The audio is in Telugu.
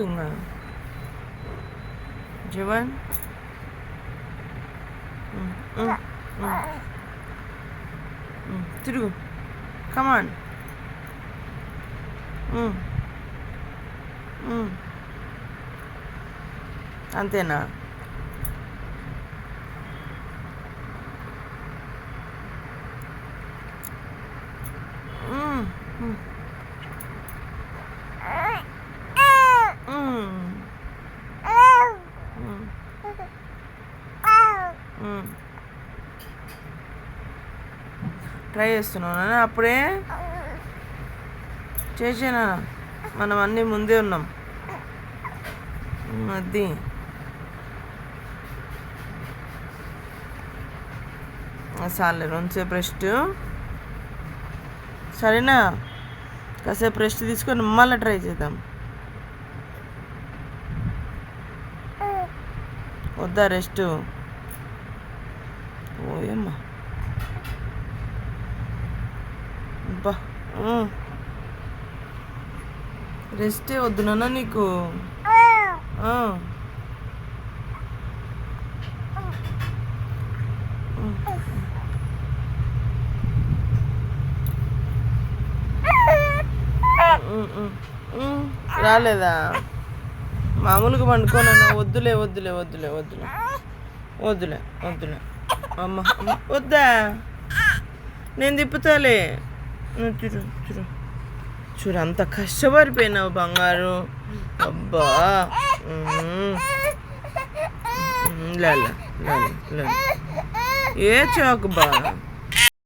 ఇంకా జవాన్ ఉమ్, ఉమ్, ఉమ్. ఉమ్, తిరుగు కమాన్ అంతేనా ఉమ్, ఉమ్. Try చేస్తున్నావు అప్పుడే? చేసేనా? మనం అన్నీ ముందే ఉన్నాం. అది. చాలే రెండుసేపు రెస్ట్. సరేనా? కాసేపు రెస్ట్ తీసుకొని మళ్ళీ ట్రై చేద్దాం. వద్దా రెస్ట్? ఓయమ్మా. అబ్బా రెస్టే వద్దు నాన్న నీకు. రాలేదా? మామూలుగా పండుకోనన్నా వద్దులే వద్దులే వద్దులే వద్దులే వద్దులే వద్దులే. అమ్మ వద్దా? నేను తిప్పుతాలే. నువ్వు చూడు చూడు చూడు అంత కష్టపడిపోయినావు బంగారు. అబ్బా. ఉమ్. ఉమ్, లే లే ఏ చాకు బా